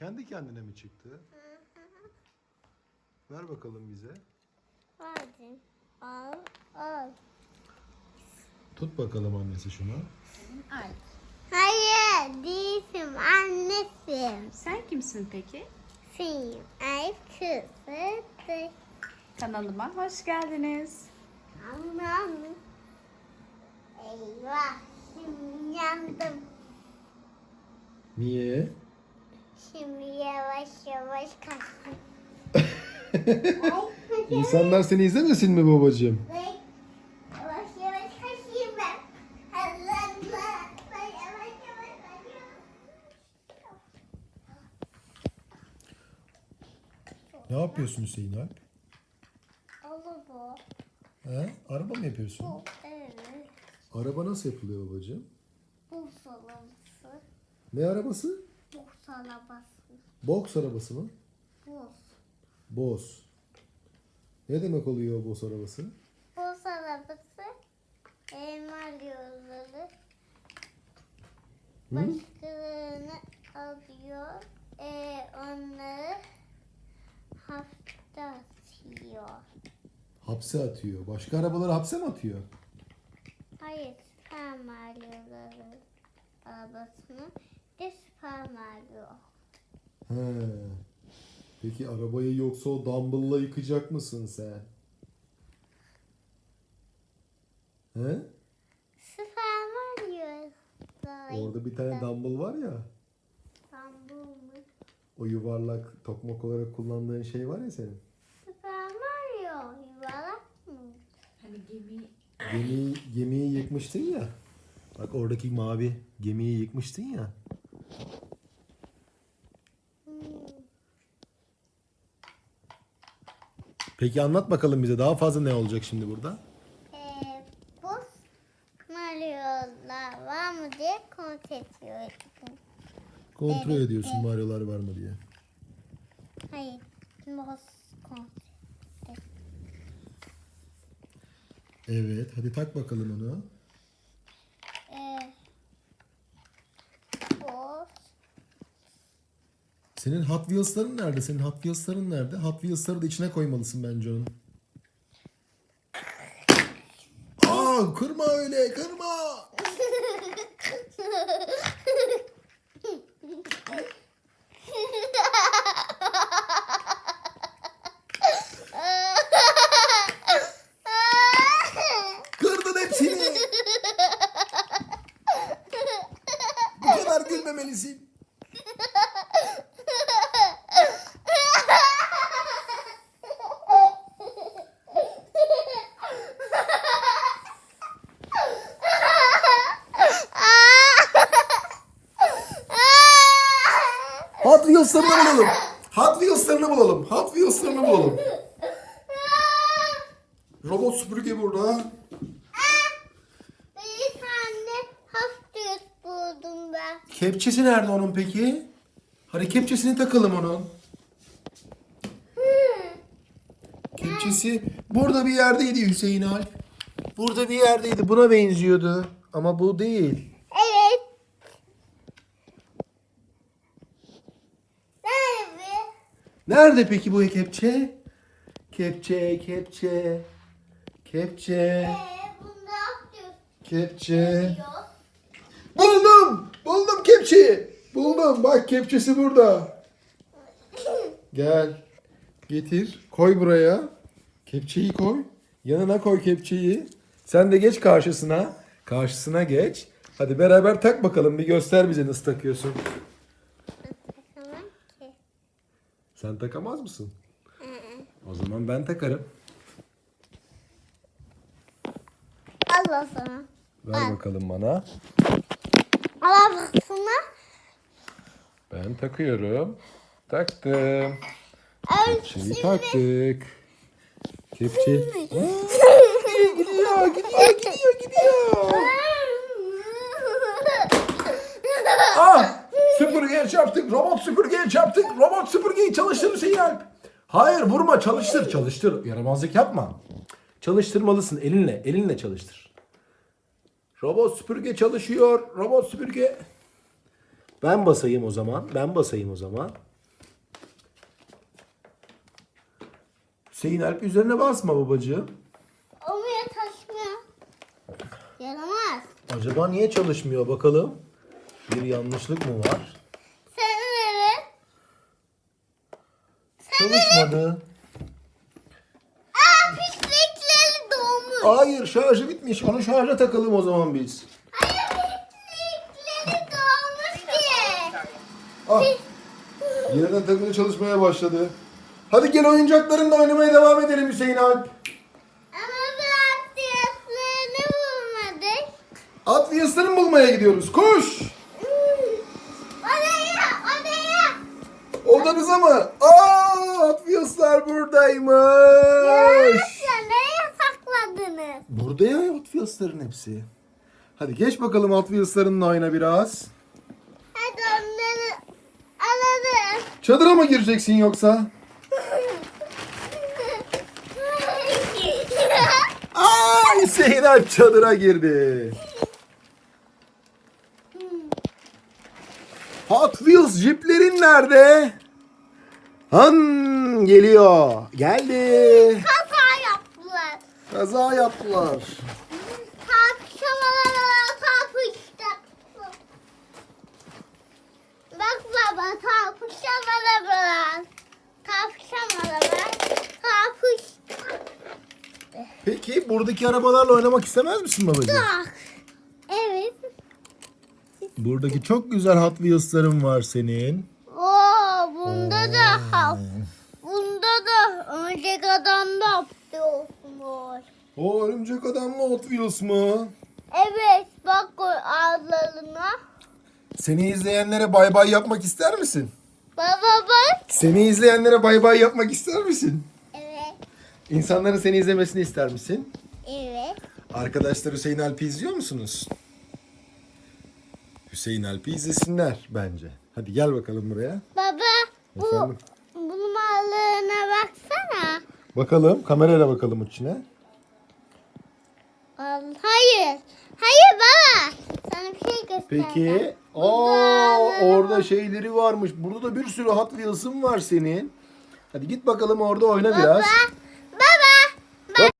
Kendi kendine mi çıktı? Ver bakalım bize. Hadi. Al, al. Tut bakalım annesi şunu. Ay. Hayır, değilsin annesim. Sen kimsin peki? Senin ay kızı. Kanalıma hoş geldiniz. Anam. Eyvah, şimdi yandım. Niye? Şimdi yavaş yavaş kaçtım. İnsanlar seni izlemesin mi babacığım? Ne yapıyorsun Hüseyin Alp? Bu. He? Araba mı yapıyorsun? Evet. Araba nasıl yapılıyor babacığım? Bu salamsı. Ne arabası? Bu salamsı. Boks arabası mı? Bu. Boz. Ne demek oluyor boz arabası? Bu salamsı. Elma yolları. Hı? Başkalarını alıyor. E, onları hafta atıyor. Hapse atıyor. Başka arabaları hapse mi atıyor? Hayır, Süper Mario'ları arabasını Mario. He. Peki arabayı yoksa o dumbbell'la yıkacak mısın sen? He? Süper Mario. Orada bir tane dumbbell var ya. İstanbul mu? O yuvarlak tokmak olarak kullandığın şey var ya senin. Süper Mario yuvarlak mı? Hani gemi Gemiyi, gemiyi yıkmıştın ya. Bak oradaki mavi gemiyi yıkmıştın ya. Peki anlat bakalım bize daha fazla ne olacak şimdi burada? Ee, Mario'lar var mı diye kontrol ediyorum. Kontrol Evet, ediyorsun evet. Mario'lar var mı diye. Hayır, kontrol. Evet hadi tak bakalım onu. Ee, boss Senin Hot Wheels'ların nerede? Senin Hot Wheels'ların nerede? Hot Wheels'ları da içine koymalısın bence onun. Aa kırma öyle kırma. Wheels'larını bulalım. Hot Wheels'larını bulalım. Hot Wheels'larını bulalım. Robot süpürge burada. Bir tane hafif buldum ben. Kepçesi nerede onun peki? Hadi kepçesini takalım onun. Kepçesi burada bir yerdeydi Hüseyin Alp. Burada bir yerdeydi. Buna benziyordu. Ama bu değil. Evet. Nerede? Nerede peki bu kepçe? Kepçe, kepçe. Kepçe, Ee, kepçe. Buldum! Buldum kepçeyi. Buldum. Bak kepçesi burada. Gel. Getir. Koy buraya. Kepçeyi koy. Yanına koy kepçeyi. Sen de geç karşısına. Karşısına geç. Hadi beraber tak bakalım. Bir göster bize nasıl takıyorsun. Sen takamaz mısın? O zaman ben takarım. Allah sana. Ver bakalım bana. Allah sana. Ben takıyorum. Taktım. Evet. Şimdi taktık. Kepçe. gidiyor, gidiyor, gidiyor, gidiyor. Ah! Süpürgeye çarptık. Robot süpürgeye çarptık. Robot süpürgeyi çalıştır Hüseyin Alp. Hayır vurma çalıştır çalıştır. Yaramazlık yapma. Çalıştırmalısın elinle. Elinle çalıştır. Robot süpürge çalışıyor. Robot süpürge. Ben basayım o zaman. Ben basayım o zaman. Hüseyin Alp üzerine basma babacığım. Oraya taşmıyor. Yaramaz. Acaba niye çalışmıyor bakalım. Bir yanlışlık mı var? Senin evet. Çalışmadı. Aa pislikleri doğmuş. Hayır şarjı bitmiş. Onu şarja takalım o zaman biz. Hayır pislikleri doğmuş diye. Ah. Yeniden takılı çalışmaya başladı. Hadi gel oyuncaklarınla oynamaya devam edelim Hüseyin Alp. Ama bırak siyaslarını bulmadık. At bulmaya gidiyoruz. Koş! Odanıza mı? Aa, Wheels'lar buradaymış. Ya nereye sakladınız? Burada ya Hot Wheels'ların hepsi. Hadi geç bakalım Hot Wheels'larınla oyna biraz. Hadi onları alalım. Çadıra mı gireceksin yoksa? Aa, Hüseyin Alp çadıra girdi. Hot Wheels jiplerin nerede? Han geliyor. Geldi. Kaza yaptılar. Kaza yaptılar. Tartışmalara tartıştık. Bak baba tartışmalara biraz. Tartışmalara tartıştık. Peki buradaki arabalarla oynamak istemez misin babacığım? Evet. Buradaki çok güzel Hot Wheels'ların var senin. Oo. Bunda da örümcek adam da yapıyorsunuz. O örümcek adam mı Hot Wheels mı? Evet bak o ağlarına. Seni izleyenlere bay bay yapmak ister misin? Baba bak. Seni izleyenlere bay bay yapmak ister misin? Evet. İnsanların seni izlemesini ister misin? Evet. Arkadaşlar Hüseyin Alp'i izliyor musunuz? Hüseyin Alp'i izlesinler bence. Hadi gel bakalım buraya. Baba bu Efendim? Bakalım kamerayla bakalım içine. Hayır. Hayır baba. Sana bir şey göstereceğim. Peki. Aa orada şeyleri varmış. Burada da bir sürü Hot Wheels'ın var senin. Hadi git bakalım orada oyna biraz. Baba